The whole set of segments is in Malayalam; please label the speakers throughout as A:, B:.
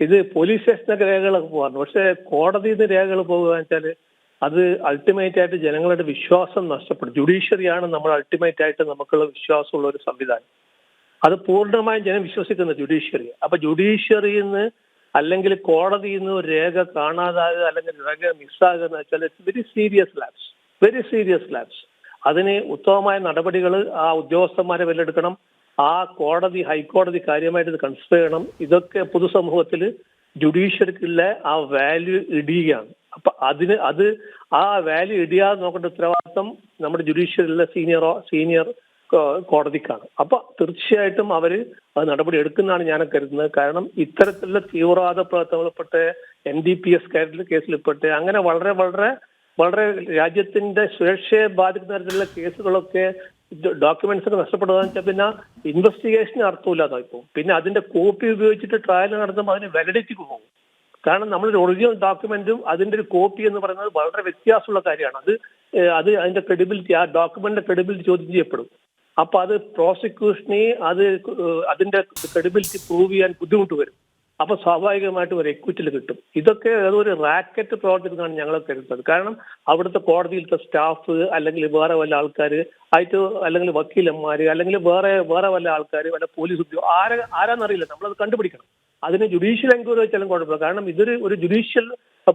A: ഇത് പോലീസ് സ്റ്റേഷനൊക്കെ രേഖകളൊക്കെ പോകാറുണ്ട്. പക്ഷേ കോടതിയിൽ നിന്ന് രേഖകൾ പോകുക വെച്ചാൽ അത് അൾട്ടിമേറ്റ് ആയിട്ട് ജനങ്ങളുടെ വിശ്വാസം നഷ്ടപ്പെടും. ജുഡീഷ്യറിയാണ് നമ്മൾ അൾട്ടിമേറ്റ് ആയിട്ട് നമുക്കുള്ള വിശ്വാസമുള്ള ഒരു സംവിധാനം. അത് പൂർണമായും ജനം വിശ്വസിക്കുന്ന ജുഡീഷ്യറി അപ്പൊ ജുഡീഷ്യറിയിൽ നിന്ന് അല്ലെങ്കിൽ കോടതിയിൽ നിന്ന് ഒരു രേഖ കാണാതാകുക അല്ലെങ്കിൽ രേഖ മിസ്സാകുക എന്ന് വെച്ചാൽ it's very serious lapse very serious lapse അതിന് ഉത്തമമായ നടപടികൾ ആ ഉദ്യോഗസ്ഥന്മാരെ വിലയെടുക്കണം ആ കോടതി ഹൈക്കോടതി കാര്യമായിട്ട് ഇത് കൺസിഡർ ചെയ്യണം. ഇതൊക്കെ പൊതുസമൂഹത്തിൽ ജുഡീഷ്യറിക്കുള്ള ആ വാല്യൂ ഇടിയുകയാണ്. അപ്പൊ അതിന് അത് ആ വാല്യൂ ഇടിയാതെ നോക്കേണ്ട ഉത്തരവാദിത്തം നമ്മുടെ ജുഡീഷ്യറിയിലെ സീനിയറോ സീനിയർ കോടതിക്കാണ്. അപ്പൊ തീർച്ചയായിട്ടും അവർ അത് നടപടി എടുക്കുന്നതാണ് ഞാൻ കരുതുന്നത്. കാരണം ഇത്തരത്തിലുള്ള തീവ്രവാദ പ്രവർത്തനങ്ങളിൽപ്പെട്ട് എൻ ഡി പി എസ് കേസിൽപ്പെട്ട് അങ്ങനെ വളരെ വളരെ വളരെ രാജ്യത്തിന്റെ സുരക്ഷയെ ബാധിക്കുന്ന തരത്തിലുള്ള കേസുകളൊക്കെ ഡോക്യുമെന്റ്സ് ഒക്കെ നഷ്ടപ്പെടുകയെന്ന് വെച്ചാൽ പിന്നെ ഇൻവെസ്റ്റിഗേഷന് അർത്ഥമില്ലാതായി പോകും. പിന്നെ അതിന്റെ കോപ്പി ഉപയോഗിച്ചിട്ട് ട്രയൽ നടത്തുമ്പോൾ അതിന് വാലിഡിറ്റി പോകും. കാരണം നമ്മളൊരു ഒറിജിനൽ ഡോക്യുമെന്റും അതിന്റെ ഒരു കോപ്പി എന്ന് പറയുന്നത് വളരെ വ്യത്യാസമുള്ള കാര്യമാണ്. അത് അത് അതിന്റെ ക്രെഡിബിലിറ്റി ആ ഡോക്യുമെന്റിന്റെ ക്രെഡിബിലിറ്റി ചോദ്യം ചെയ്യപ്പെടും. അപ്പൊ അത് പ്രോസിക്യൂഷനെ അത് അതിന്റെ ക്രെഡിബിലിറ്റി പ്രൂവ് ചെയ്യാൻ ബുദ്ധിമുട്ട് വരും. അപ്പൊ സ്വാഭാവികമായിട്ടും ഒരു എക്വിറ്റിൽ കിട്ടും. ഇതൊക്കെ ഒരു റാക്കറ്റ് പ്രവർത്തിക്കുന്നതാണ് ഞങ്ങൾ കരുതുന്നത്. കാരണം അവിടുത്തെ കോടതിയിലത്തെ സ്റ്റാഫ് അല്ലെങ്കിൽ വേറെ വല്ല ആൾക്കാർ ആയിട്ട് അല്ലെങ്കിൽ വക്കീലന്മാര് അല്ലെങ്കിൽ വേറെ വേറെ വല്ല ആൾക്കാർ വല്ല പോലീസ് ഉദ്യോഗ ആരെ ആരാന്നറിയില്ല നമ്മളത് കണ്ടുപിടിക്കണം. അതിന് ജുഡീഷ്യൽ എൻക്വയറി വെച്ചാലും കുഴപ്പമില്ല. കാരണം ഇതൊരു ഒരു ജുഡീഷ്യൽ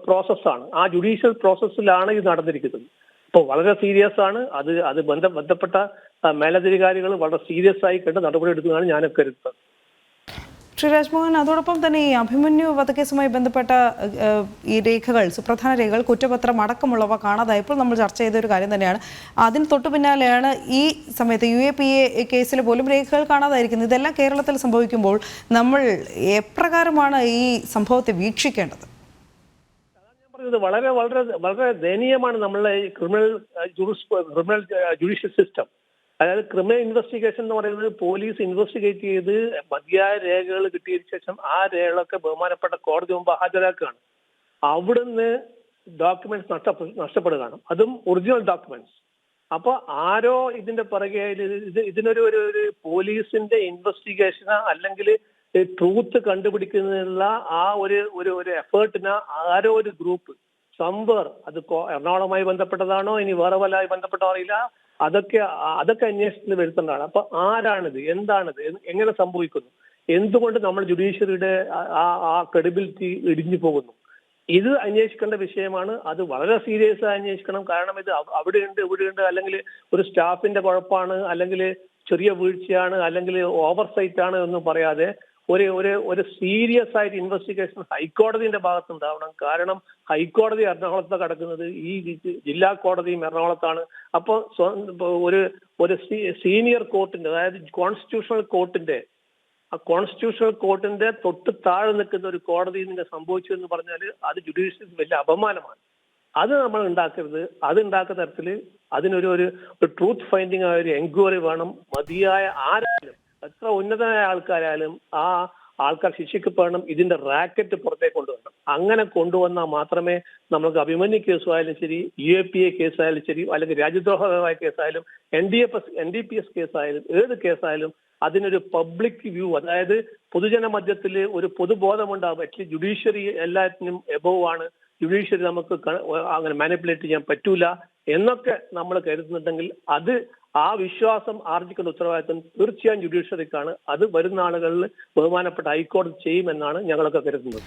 A: പ്രോസസ്സാണ് ആ ജുഡീഷ്യൽ പ്രോസസ്സിലാണ് ഇത് നടന്നിരിക്കുന്നത്. അപ്പോൾ വളരെ സീരിയസ് ആണ്. അത് അത് ബന്ധ ബന്ധപ്പെട്ട മേലധികാരികൾ വളരെ സീരിയസ് ആയി കണ്ട് നടപടി എടുക്കുന്നതാണ് ഞാനൊക്കെ കരുതുന്നത്.
B: ശ്രീ രാജ്മോഹൻ അതോടൊപ്പം തന്നെ ഈ അഭിമന്യു വധക്കേസുമായി ബന്ധപ്പെട്ട ഈ രേഖകൾ സുപ്രധാന രേഖകൾ കുറ്റപത്രം അടക്കമുള്ളവ കാണാതായപ്പോൾ നമ്മൾ ചർച്ച ചെയ്ത ഒരു കാര്യം തന്നെയാണ്. അതിന് തൊട്ടു പിന്നാലെയാണ് ഈ സമയത്ത് യു എ പി എ കേസിൽ പോലും രേഖകൾ കാണാതായിരിക്കുന്നത്. ഇതെല്ലാം കേരളത്തിൽ സംഭവിക്കുമ്പോൾ നമ്മൾ എപ്രകാരമാണ് ഈ സംഭവത്തെ വീക്ഷിക്കേണ്ടത്?
A: പറഞ്ഞത് വളരെ വളരെ വളരെ ദയനീയമാണ് നമ്മളെ ക്രിമിനൽ ക്രിമിനൽ ജുഡീഷ്യൽ സിസ്റ്റം. അതായത് ക്രിമിനൽ ഇൻവെസ്റ്റിഗേഷൻ എന്ന് പറയുന്നത് പോലീസ് ഇൻവെസ്റ്റിഗേറ്റ് ചെയ്ത് മതിയായ രേഖകൾ കിട്ടിയതിനു ശേഷം ആ രേഖകളൊക്കെ ബഹുമാനപ്പെട്ട കോടതി മുമ്പ് ഹാജരാക്കുകയാണ്. അവിടുന്ന് ഡോക്യുമെന്റ്സ് നഷ്ടപ്പെ നഷ്ടപ്പെടുകയാണ്. അതും ഒറിജിനൽ ഡോക്യുമെന്റ്സ്. അപ്പോൾ ആരോ ഇതിന്റെ പിറകെ ഇത് ഇതിനൊരു ഒരു ഒരു പോലീസിന്റെ ഇൻവെസ്റ്റിഗേഷന് അല്ലെങ്കിൽ ട്രൂത്ത് കണ്ടുപിടിക്കുന്നതിനുള്ള ആ ഒരു ഒരു ഒരു എഫേർട്ടിന് ആരോ ഒരു ഗ്രൂപ്പ് സംവർ അത് എറണാകുളവുമായി ബന്ധപ്പെട്ടതാണോ ഇനി വേറെ വല്ലതായി ബന്ധപ്പെട്ടോ അറിയില്ല. അതൊക്കെ അതൊക്കെ അന്വേഷണത്തിൽ വരുത്തേണ്ടതാണ് അപ്പൊ ആരാണിത്? എന്താണിത്? എങ്ങനെ സംഭവിക്കുന്നു? എന്തുകൊണ്ട് നമ്മൾ ജുഡീഷ്യറിയുടെ ആ- ആ ക്രെഡിബിലിറ്റി ഇടിഞ്ഞു പോകുന്നു? ഇത് അന്വേഷിക്കേണ്ട വിഷയമാണ്. അത് വളരെ സീരിയസ് ആയി അന്വേഷിക്കണം. കാരണം ഇത് അവ- അവിടെയുണ്ട് ഇവിടെയുണ്ട്. അല്ലെങ്കിൽ ഒരു സ്റ്റാഫിന്റെ കുഴപ്പമാണ് അല്ലെങ്കിൽ ചെറിയ വീഴ്ചയാണ്. അല്ലെങ്കിൽ ഓവർസൈറ്റ് ആണ് എന്ന് പറയാതെ ഒരു ഒരു ഒരു സീരിയസ് ആയിട്ട് ഇൻവെസ്റ്റിഗേഷൻ ഹൈക്കോടതിന്റെ ഭാഗത്ത് ഉണ്ടാവണം കാരണം ഹൈക്കോടതി എറണാകുളത്ത് കിടക്കുന്നത് ഈ ജില്ലാ കോടതിയും എറണാകുളത്താണ്. അപ്പോൾ ഒരു ഒരു സീനിയർ കോർട്ടിന്റെ അതായത് കോൺസ്റ്റിറ്റ്യൂഷണൽ കോർട്ടിന്റെ ആ കോൺസ്റ്റിറ്റ്യൂഷണൽ കോർട്ടിന്റെ തൊട്ട് താഴെ നിൽക്കുന്ന ഒരു കോടതി ഇങ്ങനെ സംഭവിച്ചു എന്ന് പറഞ്ഞാൽ അത് ജുഡീഷ്യൽ വലിയ അപമാനമാണ്. അത് നമ്മൾ ഉണ്ടാക്കരുത്. അത് ഉണ്ടാക്കുന്ന തരത്തിൽ അതിനൊരു ഒരു ട്രൂത്ത് ഫൈൻഡിങ് ആയ ഒരു എൻക്വയറി വേണം. മതിയായ ആരായാലും എത്ര ഉന്നതനായ ആൾക്കാരായാലും ആ ആൾക്കാർ ശിക്ഷിക്കപ്പെടണം ഇതിന്റെ റാക്കറ്റ് പുറത്തേക്ക് കൊണ്ടുവരണം. അങ്ങനെ കൊണ്ടുവന്നാൽ മാത്രമേ നമുക്ക് അഭിമന്യു കേസായാലും ശരി യു എ പി എ കേസായാലും ശരി അല്ലെങ്കിൽ രാജ്യദ്രോഹപരമായ കേസായാലും N D F S N D P S കേസായാലും ഏത് കേസായാലും അതിനൊരു പബ്ലിക് വ്യൂ അതായത് പൊതുജന മധ്യത്തിൽ ഒരു പൊതുബോധമുണ്ടാവും. അറ്റ്ലീസ്റ്റ് ജുഡീഷ്യറി എല്ലാത്തിനും എബോവ് ആണ്. ജുഡീഷ്യറി നമുക്ക് അങ്ങനെ മാനിപ്പുലേറ്റ് ചെയ്യാൻ പറ്റൂല എന്നൊക്കെ നമ്മൾ കരുതുന്നുണ്ടെങ്കിൽ അത് ആ വിശ്വാസം ആർജിക്കേണ്ട ഉത്തരവാദിത്വം തീർച്ചയായും ജുഡീഷ്യറിക്കാണ് അത് വരുന്ന ആളുകളിൽ ബഹുമാനപ്പെട്ട ഹൈക്കോടതി ചെയ്യുമെന്നാണ് ഞങ്ങളൊക്കെ കരുതുന്നത്.